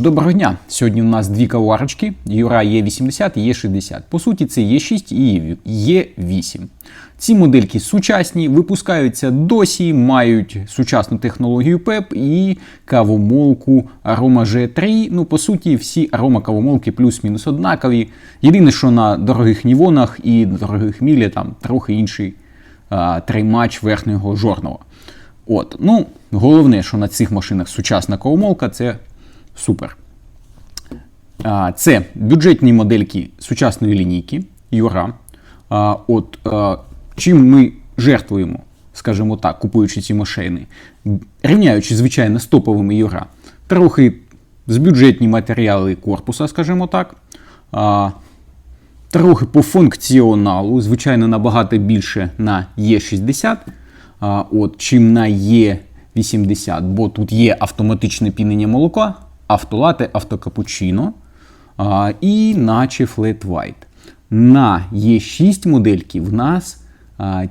Доброго дня! Сьогодні у нас дві каварочки Юра Є80 і Є60. По суті, це Є6 і Є8. Ці модельки сучасні, випускаються досі, мають сучасну технологію ПЕП і кавомолку Aroma G3. Ну, по суті, всі арома кавомолки плюс-мінус однакові. Єдине, що на дорогих нівонах і дорогих мілі там трохи інший а, треймач верхнього жорного. От, ну, головне, що на цих машинах сучасна кавомолка, це супер. Це бюджетні модельки сучасної лінійки Юра. От чим ми жертвуємо, скажімо так, купуючи ці машини, рівняючи, звичайно, з топовими Юра, трохи з бюджетні матеріали корпуса, скажімо так. Трохи по функціоналу, звичайно, набагато більше на Е60, от, чим на Е80, бо тут є автоматичне пінення молока, автолате, автокапучино і наче Flat White. На Е6 модельки в нас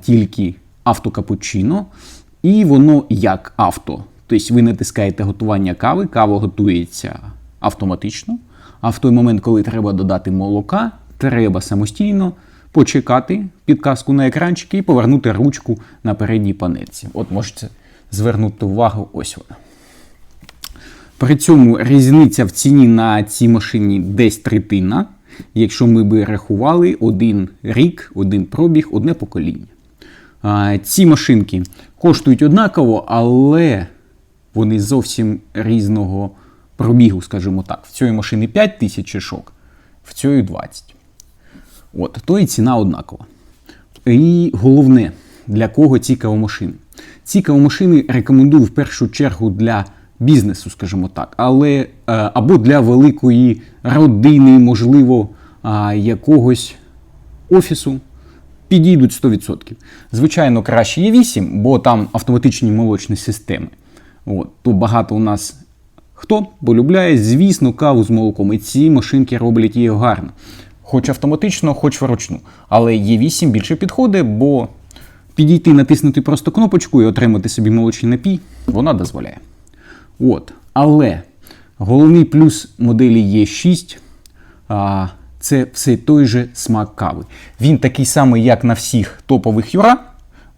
тільки автокапучино, і воно як авто. Тобто ви натискаєте готування кави, кава готується автоматично. А в той момент, коли треба додати молока, треба самостійно почекати підказку на екранчики і повернути ручку на передній панельці. От можете звернути увагу, ось вона. При цьому різниця в ціні на цій машині десь третина, якщо ми би рахували один рік, один пробіг, одне покоління. Ці машинки коштують однаково, але вони зовсім різного пробігу, скажімо так. В цієї машини 5 тисяч чашок, в цієї 20. От, то і ціна однакова. І головне, для кого ці кавомашини? Ці кавомашини рекомендую в першу чергу для бізнесу, скажімо так, але е, або для великої родини, можливо, якогось офісу. Підійдуть 100%. Звичайно, краще є 8, бо там автоматичні молочні системи. От, то багато у нас хто полюбляє, звісно, каву з молоком. І ці машинки роблять її гарно. Хоч автоматично, хоч вручну. Але Є8 більше підходить, бо підійти, натиснути просто кнопочку і отримати собі молочний напій, вона дозволяє. От. Але головний плюс моделі Е6 а, це все той же смак кави. Він такий самий, як на всіх топових Юра,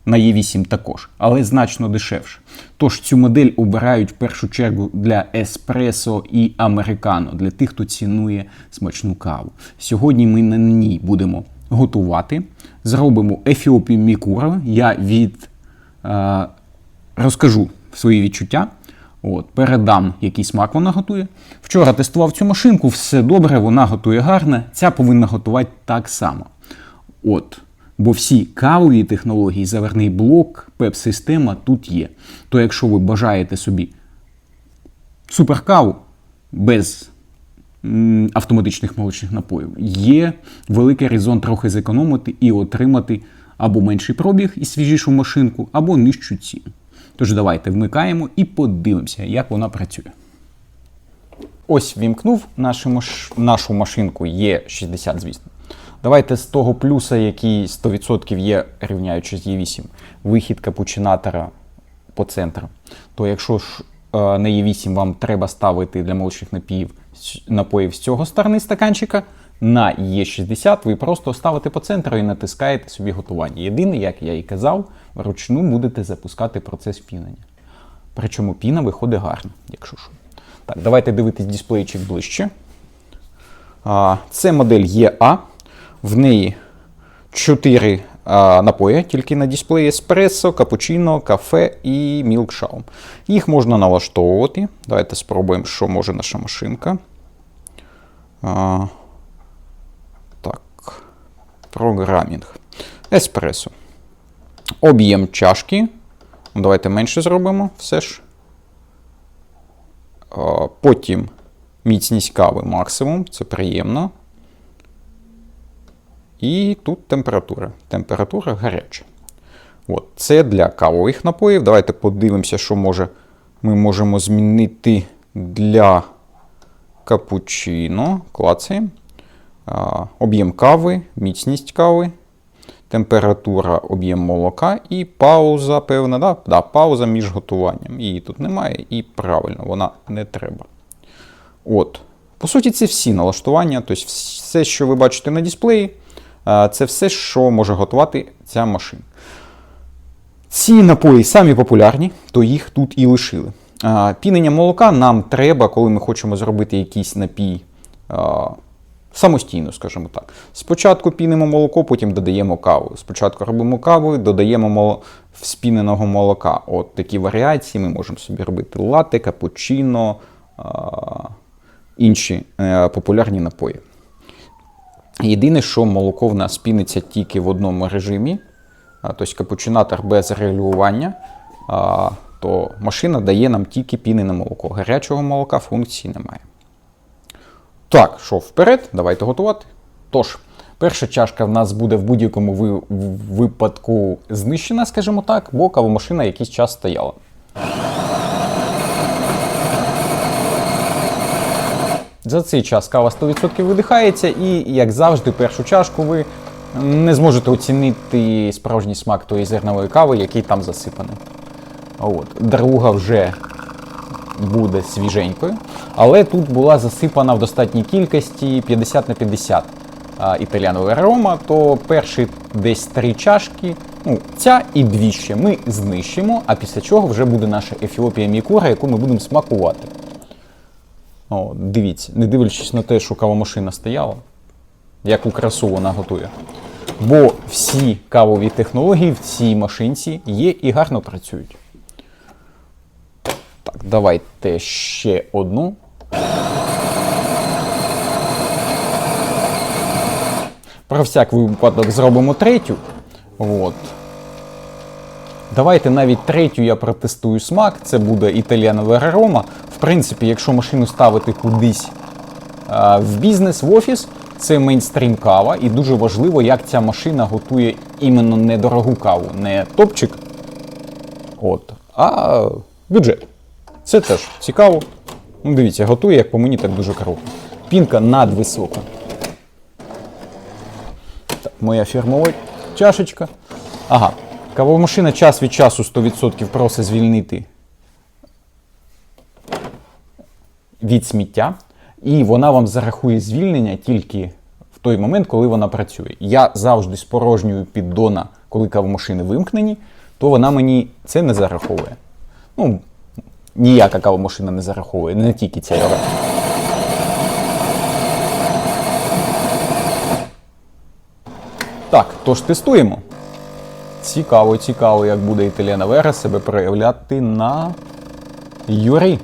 на Е8 також, але значно дешевше. Тож цю модель обирають в першу чергу для еспресо і американо, для тих, хто цінує смачну каву. Сьогодні ми на ній будемо готувати. Зробимо ефіопію мікура. Я від е, розкажу свої відчуття. От, передам, який смак вона готує. Вчора тестував цю машинку, все добре, вона готує гарно. Ця повинна готувати так само. От, Бо всі кавові технології, заверний блок, пеп-система тут є. То якщо ви бажаєте собі суперкаву без м, автоматичних молочних напоїв, є великий резон трохи зекономити і отримати або менший пробіг і свіжішу машинку, або нижчу ціну. Тож давайте вмикаємо і подивимося, як вона працює. Ось вімкнув нашу, нашу машинку є 60, звісно. Давайте з того плюса, який 100% є, рівняючи з Е8, вихід капучинатора по центру. То якщо ж е, на Е8 вам треба ставити для молочних напоїв, напоїв з цього сторони стаканчика, на Е60 ви просто ставите по центру і натискаєте собі готування. Єдине, як я і казав, вручну будете запускати процес пінення. Причому піна виходить гарно, якщо що. Так, давайте дивитись дисплейчик ближче. А, Це модель ЄА. В неї 4 а, напої, тільки на дисплеї еспресо, капучино, кафе і мілкшаум. Їх можна налаштовувати. Давайте спробуємо, що може наша машинка. А, програмінг. Еспресо. Об'єм чашки. Ну, Давайте менше зробимо все ж. Потім міцність кави максимум, це приємно. І тут температура. Температура гаряча. От, Це для кавових напоїв. Давайте подивимося, що може ми можемо змінити для капучино. Клацаємо. Об'єм кави, міцність кави, температура, об'єм молока і пауза, певна, да? Да, пауза між готуванням. Її тут немає, і правильно, вона не треба. От. По суті, це всі налаштування, тобто все, що ви бачите на дисплеї, це все, що може готувати ця машина. Ці напої самі популярні, то їх тут і лишили. Пінення молока нам треба, коли ми хочемо зробити якийсь напій самостійно, скажімо так. Спочатку пінимо молоко, потім додаємо каву. Спочатку робимо каву, додаємо моло... спіненого молока. От такі варіації ми можемо собі робити латте, капучино, а, інші е, популярні напої. Єдине, що молоко в нас піниться тільки в одному режимі, тобто капучинатор без регулювання, а, то машина дає нам тільки пінене молоко. Гарячого молока функції немає. Так, що вперед, давайте готувати. Тож, перша чашка в нас буде в будь-якому ви- випадку знищена, скажімо так, бо кавомашина якийсь час стояла. За цей час кава 100% видихається, і, як завжди, першу чашку ви не зможете оцінити справжній смак тої зернової кави, який там засипаний. От. Друга вже буде свіженькою, але тут була засипана в достатній кількості 50 на 50 а, італіанова арома, то перші десь три чашки, ну, ця і дві ще ми знищимо, а після чого вже буде наша ефіопія мікура, яку ми будемо смакувати. О, дивіться, не дивлячись на те, що кавомашина стояла, яку красу вона готує. Бо всі кавові технології в цій машинці є і гарно працюють. Так, давайте ще одну. Про всяк випадок зробимо третю. От. Давайте навіть третю я протестую смак. Це буде італіанова арома. В принципі, якщо машину ставити кудись а, в бізнес, в офіс, це мейнстрім кава, і дуже важливо, як ця машина готує іменно недорогу каву, не топчик, от, а бюджет. Це теж цікаво. Ну, дивіться, готує, як по мені, так дуже круто. Пінка надвисока. Так, моя фірмова чашечка. Ага. Кавомашина час від часу 100% просить звільнити від сміття, і вона вам зарахує звільнення тільки в той момент, коли вона працює. Я завжди з порожньою піддона, коли кавомашини вимкнені, то вона мені це не зараховує. Ну, ніяка кавомашина не зараховує, не тільки ця його. Так, тож тестуємо. Цікаво, цікаво, як буде Італіана Вера себе проявляти на Юрі.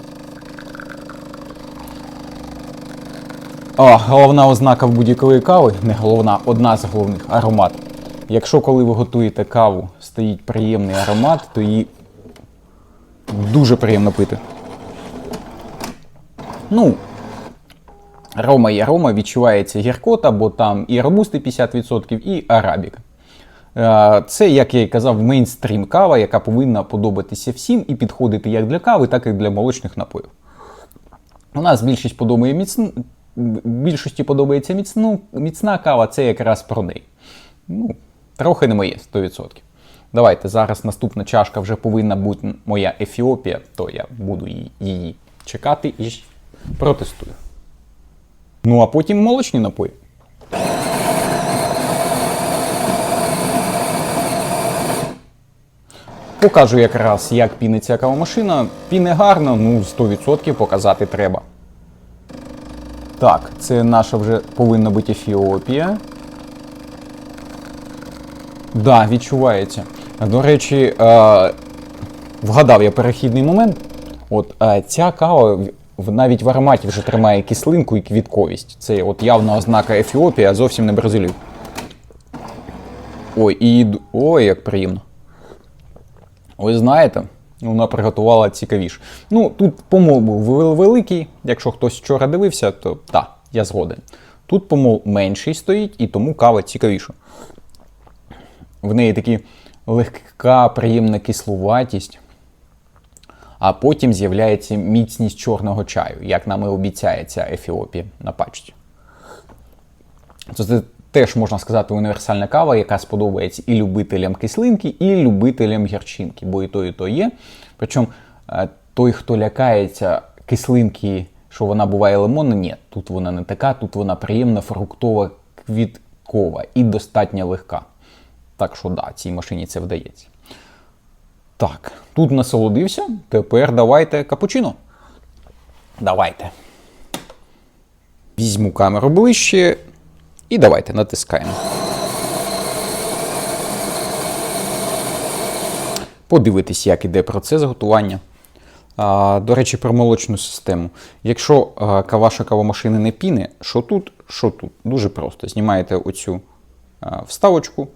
О, головна ознака в будь-якої кави, не головна, одна з головних аромат. Якщо коли ви готуєте каву, стоїть приємний аромат, то її дуже приємно пити. Ну, Рома є Рома, відчувається гіркота, бо там і робусти 50%, і арабіка. Е, Це, як я і казав, мейнстрім кава, яка повинна подобатися всім і підходити як для кави, так і для молочних напоїв. У нас більшість подобає міцну, більшості подобається міцну, міцна кава, це якраз про неї. Ну, трохи не моє, 100%. Давайте зараз наступна чашка вже повинна бути моя Ефіопія, то я буду її, чекати і протестую. Ну а потім молочні напої. Покажу якраз, як піниться кавомашина. Піне гарно, ну 100% показати треба. Так, це наша вже повинна бути Ефіопія. Да, відчувається. До речі, е, вгадав я перехідний момент. От е, ця кава навіть в ароматі вже тримає кислинку і квітковість. Це от явна ознака Ефіопії, а зовсім не Бразилії. Ой, і ой, як приємно. Ви знаєте, вона приготувала цікавіше. Ну, тут помол був великий. Якщо хтось вчора дивився, то так, я згоден. Тут помол менший стоїть, і тому кава цікавіша. В неї такі легка, приємна кислуватість. А потім з'являється міцність чорного чаю, як нам і обіцяє ця Ефіопія на пачці. Це, це теж можна сказати універсальна кава, яка сподобається і любителям кислинки, і любителям гірчинки, бо і то, і то є. Причому е, той, хто лякається кислинки, що вона буває лимонна. Ні, тут вона не така, тут вона приємна, фруктова, квіткова і достатньо легка. Так що да, цій машині це вдається. Так, тут насолодився. Тепер давайте капучино. Давайте. Візьму камеру ближче і давайте натискаємо. Подивитись, як іде процес готування. А, до речі, про молочну систему. Якщо а, ваша кавомашина не піне, що тут, що тут? Дуже просто. Знімаєте оцю а, вставочку,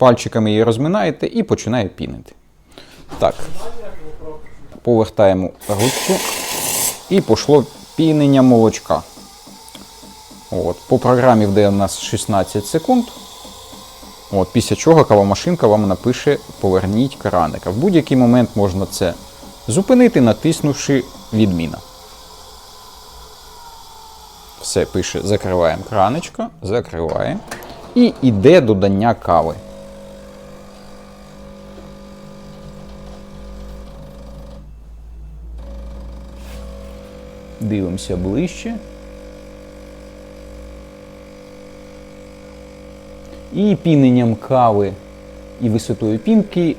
пальчиками її розминаєте і починає пінити. Так. Повертаємо ручку і пішло пінення молочка. От, по програмі вдає у нас 16 секунд. От, після чого кавомашинка вам напише Поверніть краника. В будь-який момент можна це зупинити, натиснувши відміна. Все пише, закриваємо краничко, закриваємо. І йде додання кави. Дивимося ближче. І піненням кави і висотою пінки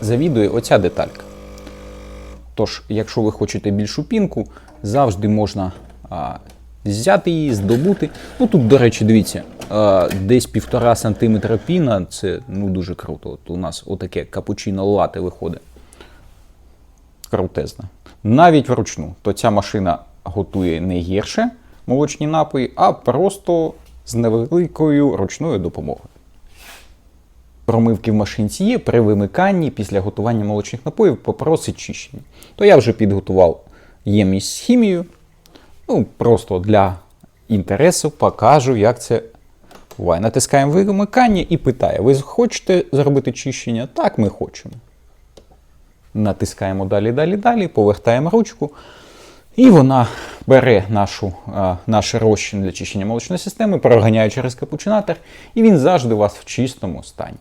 завідує оця деталька. Тож, якщо ви хочете більшу пінку, завжди можна а, взяти її, здобути. Ну тут, до речі, дивіться, а, десь півтора сантиметра піна це ну, дуже круто. От у нас отаке капучино лате виходить. Крутезна. Навіть вручну, то ця машина готує не гірше молочні напої, а просто з невеликою ручною допомогою. Промивки в машинці є при вимиканні після готування молочних напоїв попросить чищення. То я вже підготував ємність з хімією. Ну, просто для інтересу покажу, як це буває. Натискаємо вимикання і питає: ви хочете зробити чищення? Так, ми хочемо. Натискаємо далі, далі, далі, повертаємо ручку. І вона бере нашу, наш розчин для чищення молочної системи, проганяє через капучинатор, і він завжди у вас в чистому стані.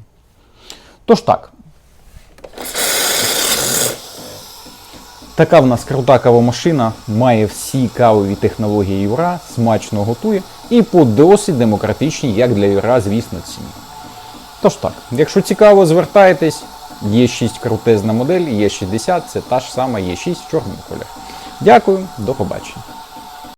Тож так. Така в нас крута кавомашина, має всі кавові технології Юра, смачно готує і по досить демократичній, як для Юра, звісно, ціні. Тож так, якщо цікаво, звертайтесь. Є 6 крутезна модель, є 60, це та ж сама є 6 в чорному кольорі. Дякую, до побачення.